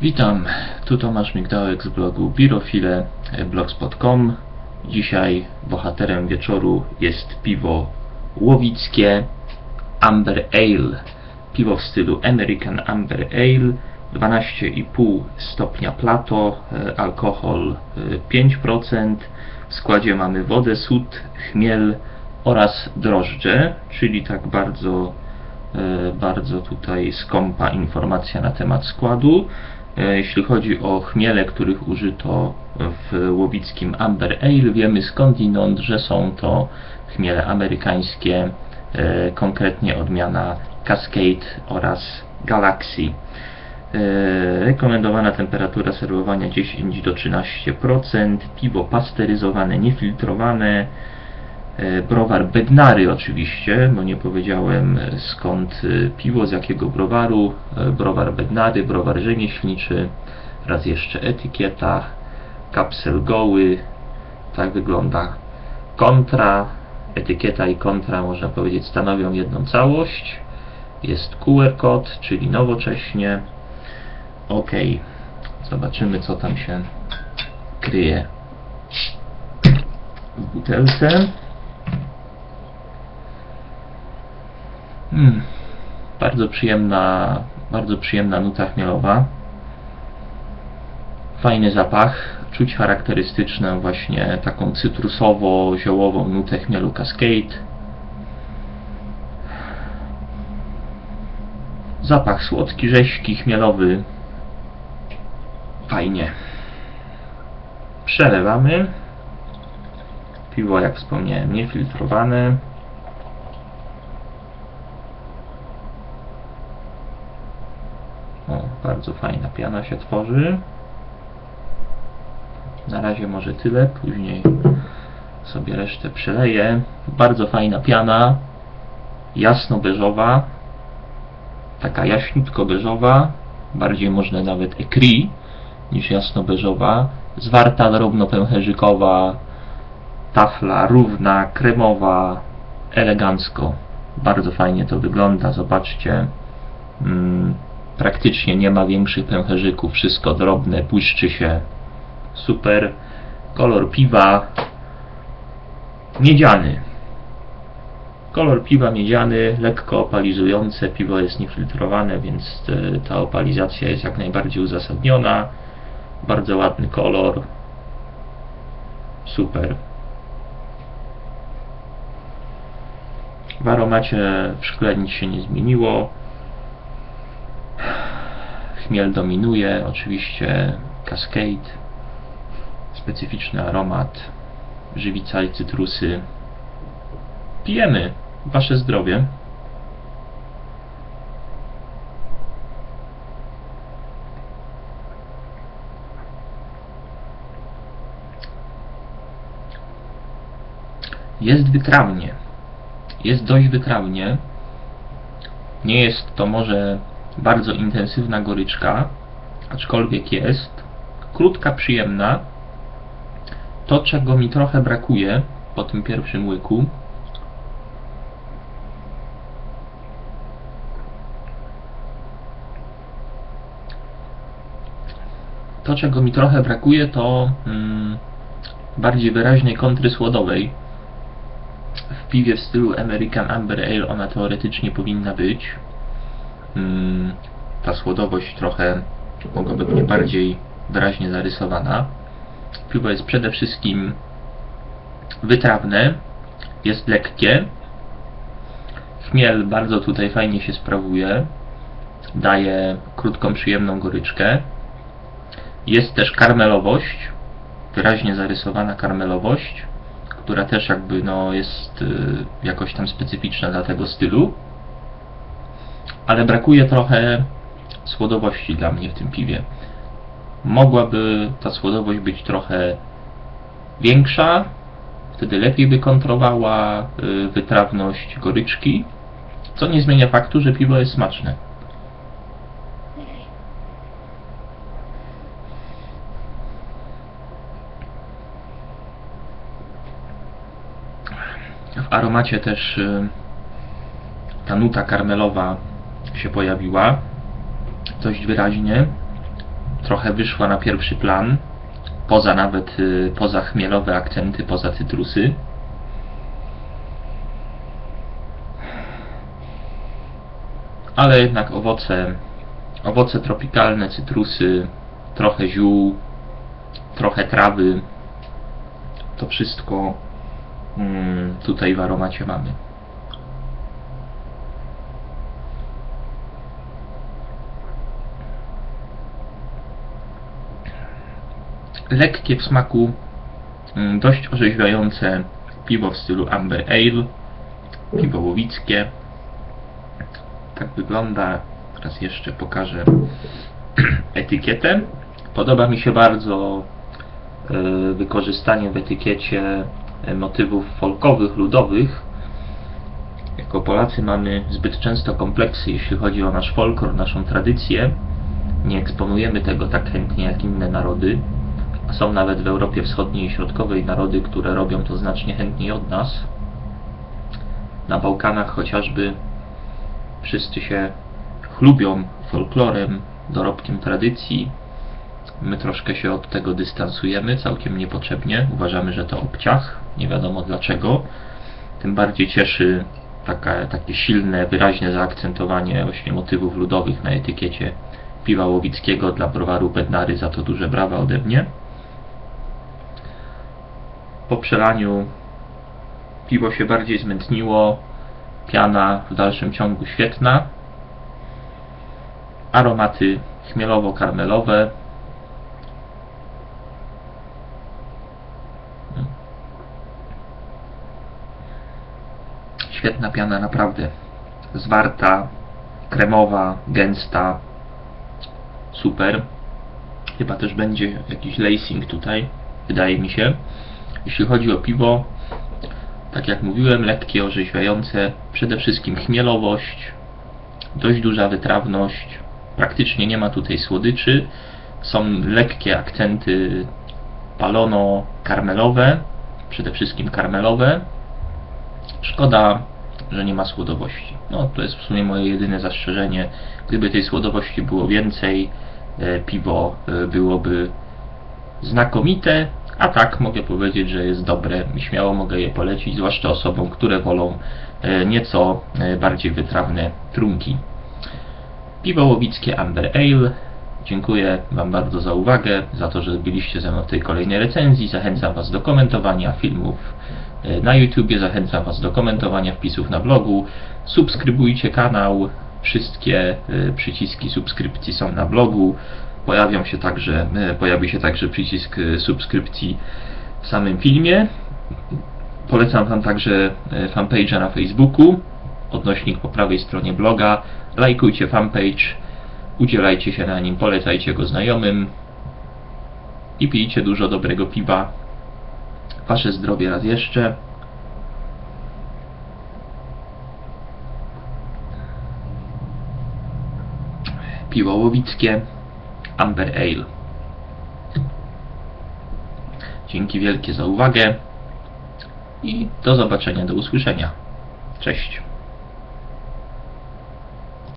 Witam, tu Tomasz Migdałek z blogu birofile.blogspot.com Dzisiaj bohaterem wieczoru jest piwo łowickie Amber Ale. Piwo w stylu American Amber Ale, 12,5 stopnia plato, e, alkohol e, 5%. W składzie mamy wodę, sód, chmiel oraz drożdże, czyli tak bardzo e, bardzo tutaj skąpa informacja na temat składu. E, Jeśli chodzi o chmiele, których użyto w łowickim Amber Ale, wiemy skądinąd, że są to chmiele amerykańskie, e, konkretnie odmiana Cascade oraz Galaxy. E, Rekomendowana temperatura serwowania 10 do 13%, piwo pasteryzowane, niefiltrowane, browar Bednary oczywiście, bo nie powiedziałem e, skąd e, piwo, z jakiego browaru. E, Browar Bednary, browar rzemieślniczy, raz jeszcze etykieta, kapsel goły, tak wygląda kontra. Etykieta i kontra, można powiedzieć, stanowią jedną całość. Jest QR kod, czyli nowocześnie. Ok, zobaczymy co tam się kryje w butelce. Mm, bardzo przyjemna, bardzo przyjemna nuta chmielowa. Fajny zapach, czuć charakterystyczną właśnie taką cytrusowo-ziołową nutę chmielu Cascade. Zapach słodki, rzeźki, chmielowy. Fajnie. Przelewamy. Piwo, jak wspomniałem, niefiltrowane. O, bardzo fajna piana się tworzy. Na razie może tyle, później sobie resztę przeleję. Bardzo fajna piana, jasno-beżowa, taka jaśniutko-beżowa, bardziej można nawet ekri niż jasno-beżowa, zwarta drobno-pęcherzykowa, tafla równa, kremowa, elegancko. Bardzo fajnie to wygląda, zobaczcie. Mm, praktycznie nie ma większych pęcherzyków, wszystko drobne, błyszczy się. Super. Kolor piwa miedziany. Kolor piwa miedziany, lekko opalizujące, piwo jest niefiltrowane, więc e, ta opalizacja jest jak najbardziej uzasadniona. Bardzo ładny kolor. Super. W aromacie w szkle nic się nie zmieniło. Chmiel dominuje, oczywiście Cascade, specyficzny aromat, żywica i cytrusy. Pijemy, wasze zdrowie. Jest wytrawnie. Jest dość wytrawnie. Nie jest to może bardzo intensywna goryczka, aczkolwiek jest krótka, przyjemna. To, czego mi trochę brakuje po tym pierwszym łyku, to, czego mi trochę brakuje, to mm, bardziej wyraźnej kontry słodowej. W piwie w stylu American Amber Ale ona teoretycznie powinna być. Mm, ta słodowość trochę mogłaby być bardziej wyraźnie zarysowana. Piwo jest przede wszystkim wytrawne, jest lekkie. Chmiel bardzo tutaj fajnie się sprawuje, daje krótką, przyjemną goryczkę. Jest też karmelowość, wyraźnie zarysowana karmelowość, która też jakby no jest y, jakoś tam specyficzna dla tego stylu ale brakuje trochę słodowości dla mnie w tym piwie. Mogłaby ta słodowość być trochę większa, wtedy lepiej by kontrowała y, wytrawność goryczki, co nie zmienia faktu, że piwo jest smaczne. W aromacie też y, ta nuta karmelowa się pojawiła dość wyraźnie. trochę wyszła na pierwszy plan, poza nawet, y, poza chmielowe akcenty, poza cytrusy. Ale jednak owoce, owoce tropikalne, cytrusy, trochę ziół, trochę trawy, to wszystko mm, tutaj w aromacie mamy. Lekkie w smaku, mm, dość orzeźwiające piwo w stylu Amber Ale, piwo łowickie. Tak wygląda. Teraz jeszcze pokażę etykietę. Podoba mi się bardzo e, wykorzystanie w etykiecie e, motywów folkowych, ludowych. Jako Polacy mamy zbyt często kompleksy, jeśli chodzi o nasz folklor, naszą tradycję. Nie eksponujemy tego tak chętnie jak inne narody. Są nawet w Europie Wschodniej i Środkowej narody, które robią to znacznie chętniej od nas. Na Bałkanach chociażby wszyscy się chlubią folklorem, dorobkiem tradycji. My troszkę się od tego dystansujemy, całkiem niepotrzebnie. Uważamy, że to obciach, nie wiadomo dlaczego. Tym bardziej cieszy taka, takie silne, wyraźne zaakcentowanie właśnie motywów ludowych na etykiecie piwa łowickiego dla browaru Bednary, za to duże brawa ode mnie. Po przelaniu piwo się bardziej zmętniło, piana w dalszym ciągu świetna, aromaty chmielowo-karmelowe, świetna piana naprawdę, zwarta, kremowa, gęsta, super. Chyba też będzie jakiś lacing tutaj, wydaje mi się. Jeśli chodzi o piwo, tak jak mówiłem, lekkie, orzeźwiające, przede wszystkim chmielowość, dość duża wytrawność, praktycznie nie ma tutaj słodyczy, są lekkie akcenty palono-karmelowe, przede wszystkim karmelowe. Szkoda, że nie ma słodowości. No, to jest w sumie moje jedyne zastrzeżenie. Gdyby tej słodowości było więcej, e, piwo e, byłoby znakomite, a tak mogę powiedzieć, że jest dobre i śmiało mogę je polecić, zwłaszcza osobom, które wolą e, nieco e, bardziej wytrawne trunki. Piwo łowickie Amber Ale. Dziękuję Wam bardzo za uwagę, za to, że byliście ze mną w tej kolejnej recenzji. Zachęcam Was do komentowania filmów e, na YouTubie, zachęcam Was do komentowania wpisów na blogu. Subskrybujcie kanał, wszystkie przyciski subskrypcji są na blogu. Pojawią się także, e, pojawi się także przycisk e, subskrypcji w samym filmie. Polecam Wam także e, fanpage'a na Facebooku, odnośnik po prawej stronie bloga. Lajkujcie fanpage, udzielajcie się na nim, polecajcie go znajomym i pijcie dużo dobrego piwa. Wasze zdrowie raz jeszcze. Piwo łowickie Amber Ale. Dzięki wielkie za uwagę i do zobaczenia, do usłyszenia. Cześć.